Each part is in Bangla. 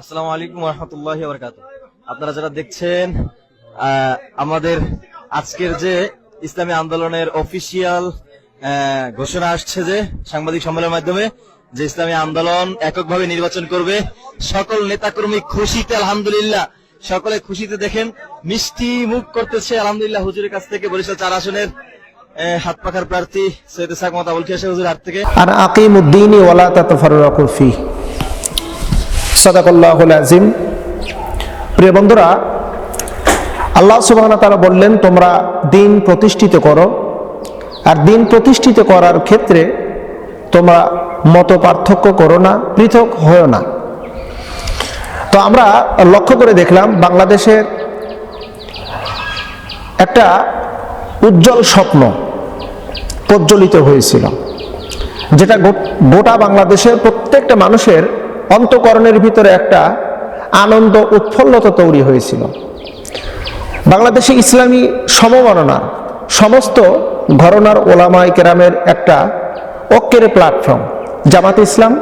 আসসালামু আলাইকুম রহমতুল্লাহ বরকাত আপনারা যারা দেখছেন আমাদের আজকের যে ইসলামী আন্দোলনের অফিসিয়াল ঘোষণা আসছে যে সাংবাদিক সম্মেলনের মাধ্যমে যে ইসলামী আন্দোলন এককভাবে নির্বাচন করবে, সকল নেতাকর্মী খুশিতে, আলহামদুলিল্লাহ, সকলে খুশিতে দেখেন, মিষ্টি মুখ করতেছে, আলহামদুলিল্লাহ, হুজুরের কাছ থেকে বরিশাল চার আসনের হাত পাখার প্রার্থী সৈয়দ ইসাক মত আবুল খিয়াসা হুজুর হাত থেকে। আর আকিম উদ্দিন ওয়ালা সাদাকাল্লাহুল আজিম প্রিয় বন্ধুরা, আল্লাহ সুবহানাহু তাআলা বললেন, তোমরা দিন প্রতিষ্ঠিত করো আর দিন প্রতিষ্ঠিত করার ক্ষেত্রে তোমরা মত পার্থক্য করো না, পৃথক না। তো আমরা লক্ষ্য করে দেখলাম, বাংলাদেশের একটা উজ্জ্বল স্বপ্ন প্রজ্বলিত হয়েছিল, যেটা গোটা বাংলাদেশের প্রত্যেকটা মানুষের অন্তকরণের ভিতরে একটা আনন্দ উৎফুল্লতা তৈরি হয়েছিল। বাংলাদেশে ইসলামী সমমাননার সমস্ত ঘরনার ওলামাই কেরামের একটা ঐক্যের প্ল্যাটফর্ম জামাত ইসলাম,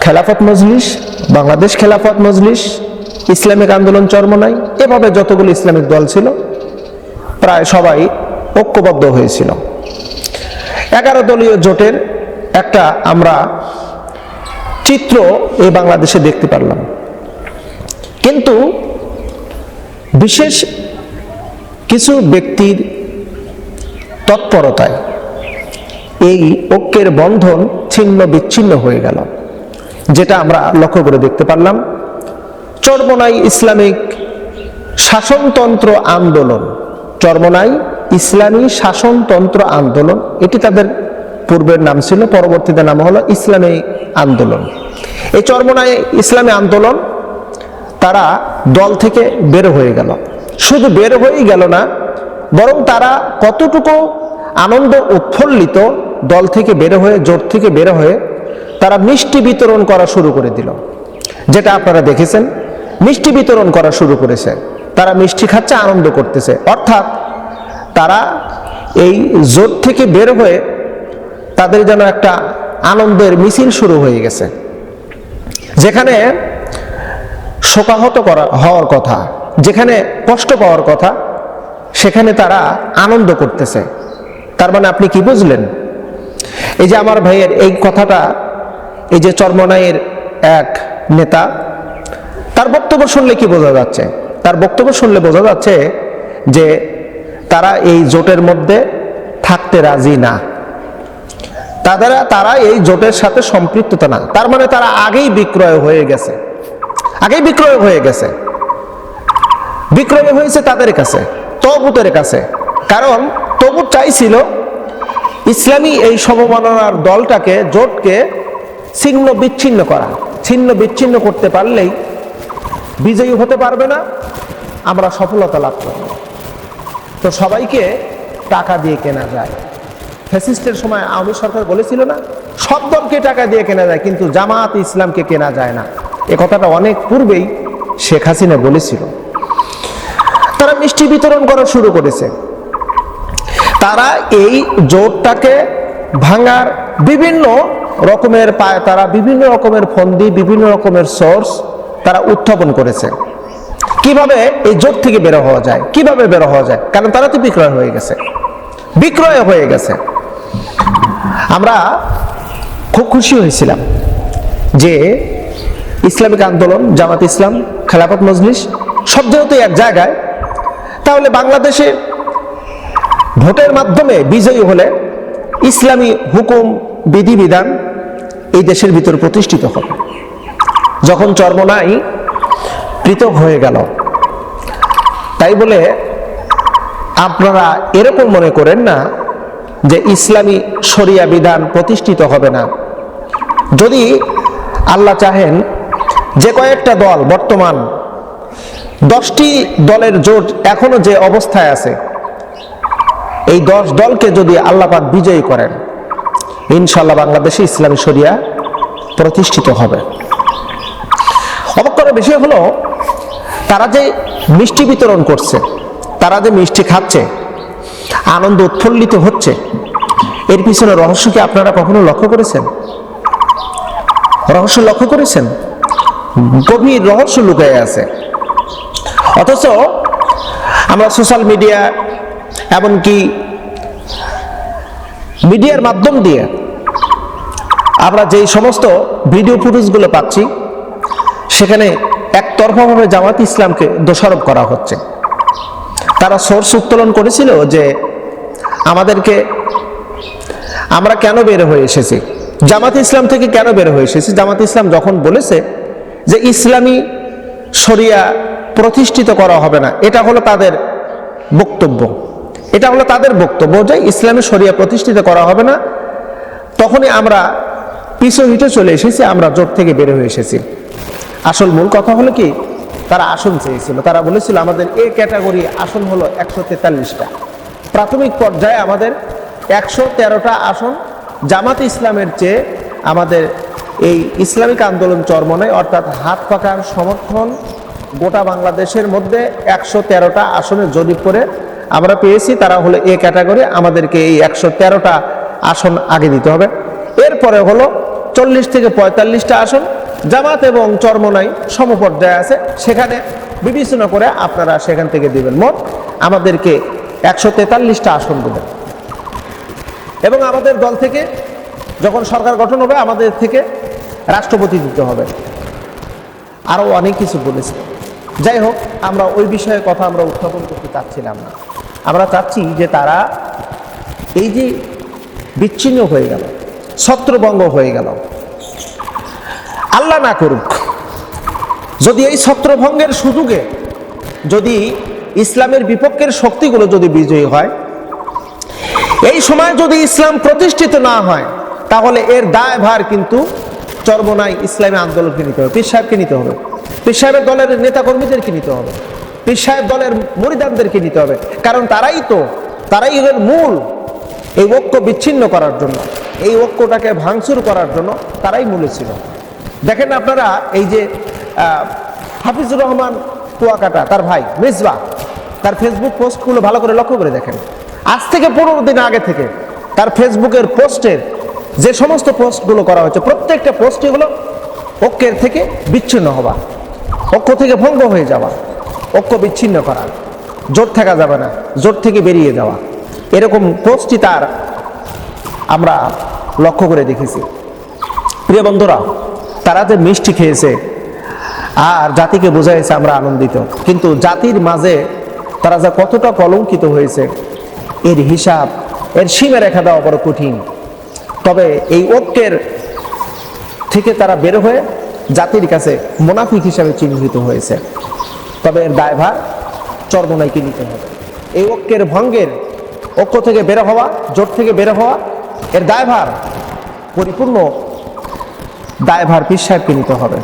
খেলাফত মজলিস, বাংলাদেশ খেলাফত মজলিস, ইসলামিক আন্দোলন চরমনাই, এভাবে যতগুলো ইসলামিক দল ছিল, প্রায় সবাই ঐক্যবদ্ধ হয়েছিল। এগারো দলীয় জোটের একটা আমরা চিত্র এই বাংলাদেশে দেখতে পারলাম। কিন্তু বিশেষ কিছু ব্যক্তির তৎপরতায় এই ঐক্যের বন্ধন ছিন্ন বিচ্ছিন্ন হয়ে গেল, যেটা আমরা লক্ষ্য করে দেখতে পারলাম। চরমনাই ইসলামিক শাসনতন্ত্র আন্দোলন, চরমনাই ইসলামী শাসনতন্ত্র আন্দোলন, এটি তাদের পূর্বের নাম ছিল পরবর্তীতে নাম হলো ইসলামী আন্দোলন। এই চরমনাই ইসলামী আন্দোলন, তারা দল থেকে বের হয়ে গেল। শুধু বের হয়েই গেল না, বরং তারা কতটুকু আনন্দ উৎফুল্লিত দল থেকে বের হয়ে, জোট থেকে বের হয়ে তারা মিষ্টি বিতরণ করা শুরু করে দিল। যেটা আপনারা দেখেছেন, মিষ্টি বিতরণ করা শুরু করেছে। তারা মিষ্টি খাচ্ছে, আনন্দ করতেছে। অর্থাৎ তারা এই জোট থেকে বের হয়ে তাদের যেন একটা আনন্দের মিছিল শুরু হয়ে গেছে। যেখানে শোকাহত করা, হওয়ার কথা, যেখানে কষ্ট পাওয়ার কথা, সেখানে তারা আনন্দ করতেছে। তার মানে আপনি কি বুঝলেন? এই যে আমার ভাইয়ের এই কথাটা, এই যে চর্মনাইয়ের এক নেতা, তার বক্তব্য শুনলে কি বোঝা যাচ্ছে? তার বক্তব্য শুনলে বোঝা যাচ্ছে যে তারা এই জোটের মধ্যে থাকতে রাজি না। তাদের, তারা এই জোটের সাথে সম্পৃক্ততা না। তার মানে তারা আগেই বিক্রয় হয়ে গেছে। আগেই বিক্রয় হয়ে গেছে। বিক্রয় হয়েছে তাদের কাছে, তবুতের কাছে। কারণ তবুত চাইছিল ইসলামী এই সমমাননার দলটাকে, জোটকে ছিন্ন বিচ্ছিন্ন করা। ছিন্ন বিচ্ছিন্ন করতে পারলেই বিজয়ী হতে পারবে না, আমরা সফলতা লাভ করব। তো সবাইকে টাকা দিয়ে কেনা যায়। ফ্যাসিস্টের সময় আওয়ামী সরকার বলেছিল না, সব দলকে টাকা দিয়ে কেনা যায়, কিন্তু জামাত ইসলামকে কেনা যায় না। এ কথাটা অনেক পূর্বেই শেখ হাসিনা বলেছিল। তারা মিষ্টি বিতরণ করা শুরু করেছে। তারা এই জোটটাকে ভাঙার বিভিন্ন রকমের পায়, তারা বিভিন্ন রকমের ফন্দি, বিভিন্ন রকমের সোর্স তারা উত্থাপন করেছে। কীভাবে এই জোট থেকে বের হওয়া যায়? কীভাবে বের হওয়া যায়? কারণ তারা তো বিক্রয় হয়ে গেছে। বিক্রয় হয়ে গেছে। আমরা খুব খুশি হয়েছিলাম যে ইসলামিক আন্দোলন, জামাত ইসলাম, খেলাফত মজলিস সব যেহেতু এক জায়গায়, তাহলে বাংলাদেশে ভোটের মাধ্যমে বিজয়ী হলে ইসলামী হুকুম, বিধিবিধান এই দেশের ভিতর প্রতিষ্ঠিত হবে। যখন চর্মনাই পৃথক হয়ে গেল, তাই বলে আপনারা এরকম মনে করেন না যে ইসলামী শরিয়া বিধান প্রতিষ্ঠিত হবে না। যদি আল্লাহ চাহেন যে কয়েকটা দল বর্তমান, দশটি দলের জোট এখনও যে অবস্থায় আছে, এই দশ দলকে যদি আল্লাপাক বিজয়ী করেন ইনশাল্লাহ বাংলাদেশে ইসলামী শরিয়া প্রতিষ্ঠিত হবে। অবাক বিষয় হলো, তারা যে মিষ্টি বিতরণ করছে, তারা যে মিষ্টি খাচ্ছে আনন্দ উৎফুল্লিত হচ্ছে। এর পিছনে রহস্য কি আপনারা কখনো লক্ষ্য করেছেন? রহস্য লক্ষ্য করেছেন? গভীর রহস্য লুকায় আছে। অথচ আমরা সোশ্যাল মিডিয়া এমনকি মিডিয়ার মাধ্যম দিয়ে আমরা যেই সমস্ত ভিডিও ফুটেজগুলো পাচ্ছি, সেখানে একতরফাভাবে জামাত ইসলামকে দোষারোপ করা হচ্ছে। তারা সোর্স উত্তোলন করেছিল যে আমাদেরকে, আমরা কেন বের হয়ে এসেছি? জামাত ইসলাম থেকে কেন বের হয়ে এসেছি? জামাত ইসলাম যখন বলেছে যে ইসলামী শরিয়া প্রতিষ্ঠিত করা হবে না, এটা হলো তাদের বক্তব্য। এটা হলো তাদের বক্তব্য যে ইসলামী শরিয়া প্রতিষ্ঠিত করা হবে না। তখনই আমরা পিছু হিটে চলে এসেছি, আমরা জোট থেকে বের হয়ে এসেছি। আসল মূল কথা হলো কি? তারা আসন চেয়েছিল। তারা বলেছিল, আমাদের এ ক্যাটাগরি আসন হলো একশো তেতাল্লিশটা। প্রাথমিক পর্যায়ে আমাদের একশো তেরোটা আসন জামাত ইসলামের চেয়ে আমাদের এই ইসলামিক আন্দোলন চরমনায় অর্থাৎ হাত পাকার সমর্থন গোটা বাংলাদেশের মধ্যে একশো তেরোটা আসনে জরিপ করে আমরা পেয়েছি। তারা হলো এ ক্যাটাগরি, আমাদেরকে এই একশো তেরোটা আসন আগে দিতে হবে। এরপরে হলো চল্লিশ থেকে পঁয়তাল্লিশটা আসন জামাত এবং চরমনাই সমপর্যায়ে আছে। সেখানে বিবেচনা করে আপনারা সেখান থেকে দিবেন মোট আমাদেরকে একশো তেতাল্লিশটা আসন দেবেন। এবং আমাদের দল থেকে যখন সরকার গঠন হবে, আমাদের থেকে রাষ্ট্রপতি দিতে হবে। আরও অনেক কিছু বলেছে। যাই হোক, আমরা ওই বিষয়ে কথা আমরা উত্থাপন করতে চাচ্ছিলাম না। আমরা চাচ্ছি যে তারা এই যে বিচ্ছিন্ন হয়ে গেল, ছত্রভঙ্গ হয়ে গেল আল্লাহ না করুক। যদি এই ছত্রভঙ্গের সুযোগে যদি ইসলামের বিপক্ষের শক্তিগুলো যদি বিজয়ী হয়, এই সময় যদি ইসলাম প্রতিষ্ঠিত না হয়, তাহলে এর দায়ভার কিন্তু চর্মনাই ইসলামী আন্দোলনকে নিতে হবে, পীর সাহেবকে নিতে হবে। পীর সাহেবের দলের নেতাকর্মীদেরকে নিতে হবে। পীর সাহেব দলের মরিদানদেরকে নিতে হবে। কারণ তারাই তো, তারাই এর মূল এই ঐক্য বিচ্ছিন্ন করার জন্য, এই ঐক্যটাকে ভাঙচুর করার জন্য তারাই মূলে ছিল। দেখেন আপনারা এই যে হাফিজুর রহমান কুয়াকাটা, তার ভাই মিসবা তার ফেসবুক পোস্টগুলো ভালো করে লক্ষ্য করে দেখেন। আজ থেকে পনেরো দিন আগে থেকে তার ফেসবুকের পোস্টের যে সমস্ত পোস্টগুলো করা হয়েছে, প্রত্যেকটা পোস্টই হলো ঐক্যের থেকে বিচ্ছিন্ন হওয়া ঐক্য থেকে ভঙ্গ হয়ে যাওয়া ঐক্য বিচ্ছিন্ন করা জোট থাকা যাবে না জোট থেকে বেরিয়ে যাওয়া। এরকম পোস্টই তার আমরা লক্ষ্য করে দেখেছি। প্রিয় বন্ধুরা তারা যে মিষ্টি খেয়েছে। আর জাতিকে বোঝাইছে আমরা আনন্দিত। কিন্তু জাতির মাঝে তারা যা কতটা কলঙ্কিত হয়েছে, এর হিসাব, এর সীমা রেখা দেওয়া বড় কঠিন। তবে এই ঐক্যের থেকে তারা বের হয়ে জাতির কাছে মোনাফিক হিসাবে চিহ্নিত হয়েছে। তবে এর দায়ভার চর্মনাইকে নিতে হবে। এই ঐক্যের ভঙ্গের ঐক্য থেকে বের হওয়া, জোট থেকে বের হওয়া, এর দায়ভার পরিপূর্ণ দায়ভার পীর সাহেবকে হবে।